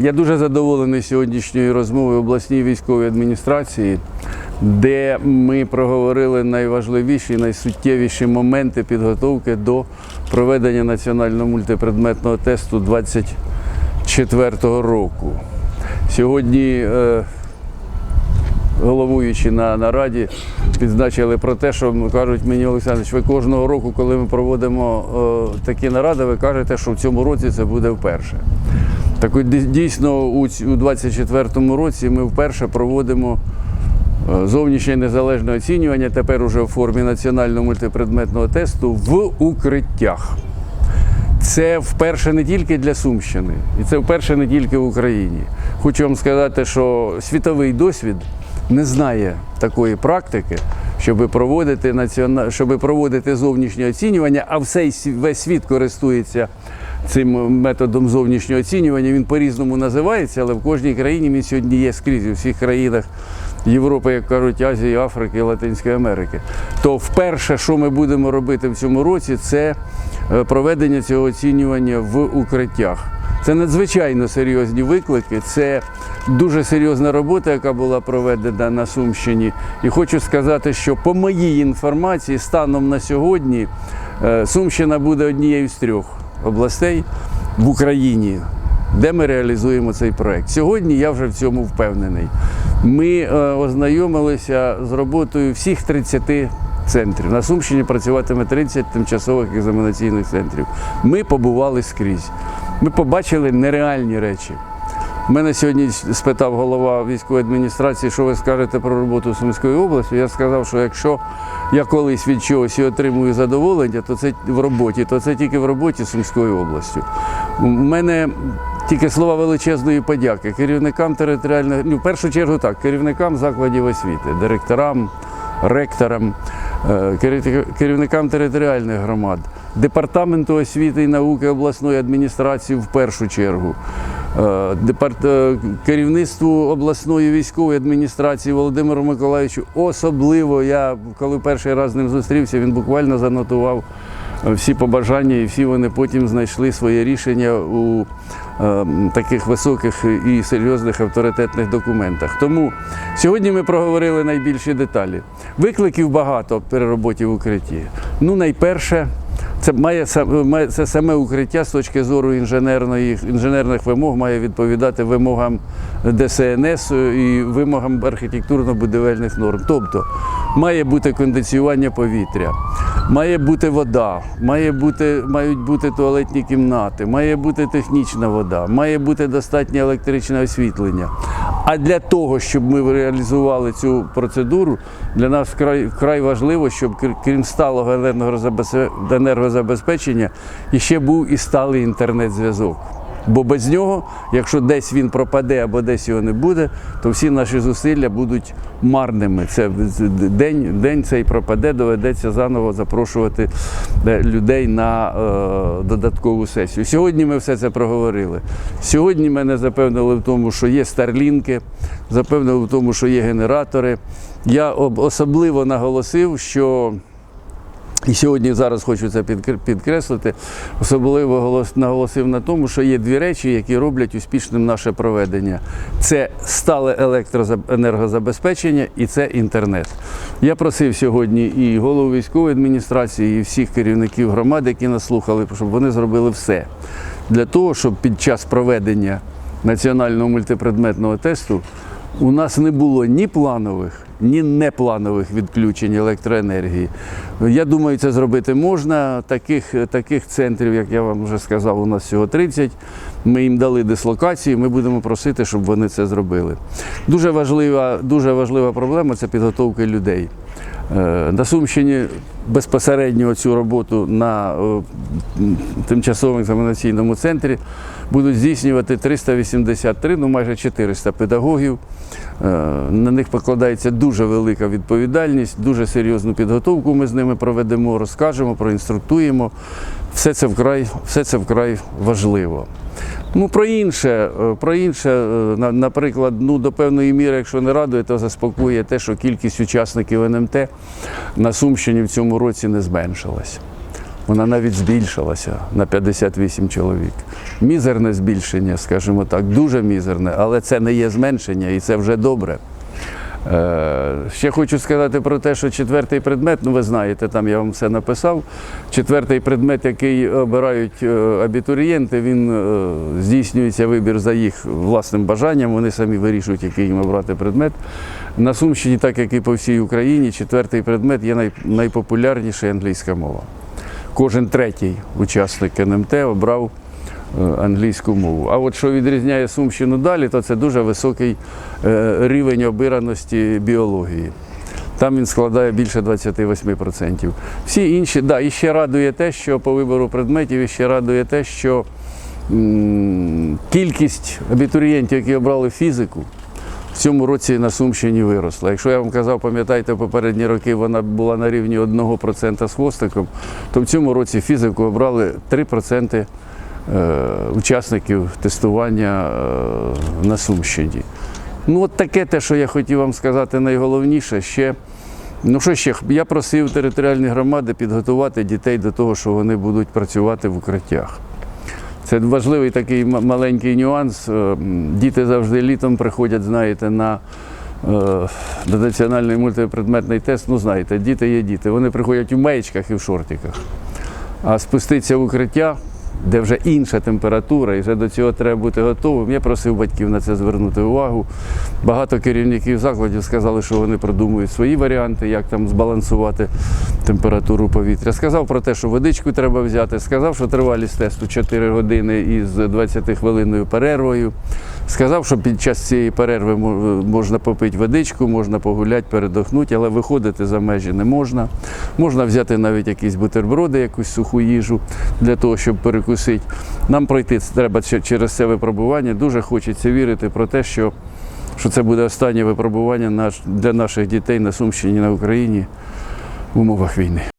Я дуже задоволений сьогоднішньою розмовою обласній військової адміністрації, де ми проговорили найважливіші, найсуттєвіші моменти підготовки до проведення національного мультипредметного тесту 2024 року. Сьогодні е, головуючи на нараді, відзначили про те, що кажуть мені Олександрович, ви кожного року, коли ми проводимо е, такі наради, ви кажете, що в цьому році це буде вперше. Так от дійсно у 2024 році ми вперше проводимо е, зовнішнє незалежне оцінювання, тепер уже в формі національного мультипредметного тесту в укриттях. Це вперше не тільки для Сумщини, і це вперше не тільки в Україні. Хочу вам сказати, що світовий досвід не знає такої практики, щоб проводити, націона... щоб проводити зовнішнє оцінювання, а сві- весь світ користується цим методом зовнішнього оцінювання. Він по-різному називається, але в кожній країні він сьогодні є скрізь у всіх країнах Європи, як кажуть, Азії, Африки, Латинської Америки. То вперше, що ми будемо робити в цьому році, це е, проведення цього оцінювання в укриттях. Це надзвичайно серйозні виклики, це дуже серйозна робота, яка була проведена на Сумщині. І хочу сказати, що по моїй інформації, станом на сьогодні, е, Сумщина буде однією з трьох областей в Україні, де ми реалізуємо цей проект. Сьогодні я вже в цьому впевнений. Ми е, ознайомилися з роботою всіх 30 центрів. На Сумщині працюватиме 30 тимчасових екзаменаційних центрів. Ми побували скрізь. Ми побачили нереальні речі. Мене сьогодні спитав голова військової адміністрації, що ви скажете про роботу Сумської області. Я сказав, що якщо я колись від чогось і отримую задоволення, то це в роботі, то це тільки в роботі Сумської області. У мене тільки слова величезної подяки керівникам територіальних, ну, в першу чергу так, керівникам закладів освіти, директорам, ректорам, е, керівникам територіальних громад, департаменту освіти і науки обласної адміністрації в першу чергу. Е, департ... е, керівництву обласної військової адміністрації Володимиру Миколаївичу. Особливо я, коли перший раз з ним зустрівся, він буквально занотував е, всі побажання, і всі вони потім знайшли своє рішення у е, таких високих і серйозних авторитетних документах. Тому сьогодні ми проговорили найбільші деталі. Викликів багато при роботі в укритті. Ну, найперше. Це має це саме укриття з точки зору інженерної інженерних вимог має відповідати вимогам ДСНС і вимогам архітектурно-будівельних норм. Тобто має бути кондиціювання повітря, має бути вода, має бути, мають бути туалетні кімнати, має бути технічна вода, має бути достатнє електричне освітлення. А для того, щоб ми реалізували цю процедуру, для нас вкрай, вкрай важливо, щоб крім сталого енергозабез- енергозабезпечення ще був і сталий інтернет-зв'язок. Бо без нього, якщо десь він пропаде або десь його не буде, то всі наші зусилля будуть марними. Це день, день цей пропаде, доведеться заново запрошувати е, людей на е, додаткову сесію. Сьогодні ми все це проговорили. Сьогодні мене запевнили в тому, що є старлінки, запевнили в тому, що є генератори. Я особливо наголосив, що і сьогодні зараз хочу це підкреслити. Особливо наголосив на тому, що є дві речі, які роблять успішним наше проведення: це стале електроенергозабезпечення і це інтернет. Я просив сьогодні і голову військової адміністрації, і всіх керівників громад, які нас слухали, щоб вони зробили все для того, щоб під час проведення національного мультипредметного тесту у нас не було ні планових, ні непланових відключень електроенергії. Я думаю, це зробити можна. Таких, таких центрів, як я вам вже сказав, у нас всього 30. Ми їм дали дислокації, ми будемо просити, щоб вони це зробили. Дуже важлива, дуже важлива проблема це підготовка людей. Е, На Сумщині безпосередньо цю роботу на е, тимчасовому екзаменаційному центрі будуть здійснювати 383, ну майже 400 педагогів. Е, На них покладається дуже велика відповідальність, дуже серйозну підготовку ми з ними проведемо, розкажемо, проінструктуємо. Все це вкрай, все це вкрай важливо. Ну, про інше, е, про інше, е, наприклад, ну, до певної міри, якщо не радує, то заспокоює те, що кількість учасників НМТ на Сумщині в цьому році не зменшилась. Вона навіть збільшилася на 58 чоловік. Мізерне збільшення, скажімо так, дуже мізерне, але це не є зменшення і це вже добре. Е, Ще хочу сказати про те, що четвертий предмет, ну ви знаєте, там я вам все написав. Четвертий предмет, який обирають е, абітурієнти, він е, здійснюється вибір за їх власним бажанням. Вони самі вирішують, який їм обрати предмет. На Сумщині, так як і по всій Україні, четвертий предмет є най, найпопулярніший англійська мова. Кожен третій учасник НМТ обрав англійську мову. А от що відрізняє Сумщину далі, то це дуже високий е, рівень обираності біології. Там він складає більше 28%. Всі інші, да, і ще радує те, що по вибору предметів, і ще радує те, що кількість абітурієнтів, які обрали фізику, в цьому році на Сумщині виросла. Якщо я вам казав, пам'ятаєте, попередні роки вона була на рівні 1% з хвостиком, то в цьому році фізику обрали 3% е, учасників тестування е, на Сумщині. Ну, от таке те, що я хотів вам сказати найголовніше, ще. Ну що ще? Я просив територіальні громади підготувати дітей до того, що вони будуть працювати в укриттях. Це важливий такий маленький нюанс. Е, Діти завжди літом приходять, знаєте, на, е, на національний мультипредметний тест. Ну, знаєте, діти є діти. Вони приходять у маєчках і в шортиках. А спуститися в укриття, де вже інша температура, і вже до цього треба бути готовим. Я просив батьків на це звернути увагу. Багато керівників закладів сказали, що вони продумують свої варіанти, як там збалансувати температуру повітря. Сказав про те, що водичку треба взяти. Сказав, що тривалість тесту 4 години із 20 хвилинною перервою. Сказав, що під час цієї перерви можна попити водичку, можна погуляти, передохнути, але виходити за межі не можна. Можна взяти навіть якісь бутерброди, якусь суху їжу для того, щоб перекусити. Нам пройти треба через це випробування. Дуже хочеться вірити про те, що, що це буде останнє випробування для наших дітей на Сумщині на Україні в умовах війни.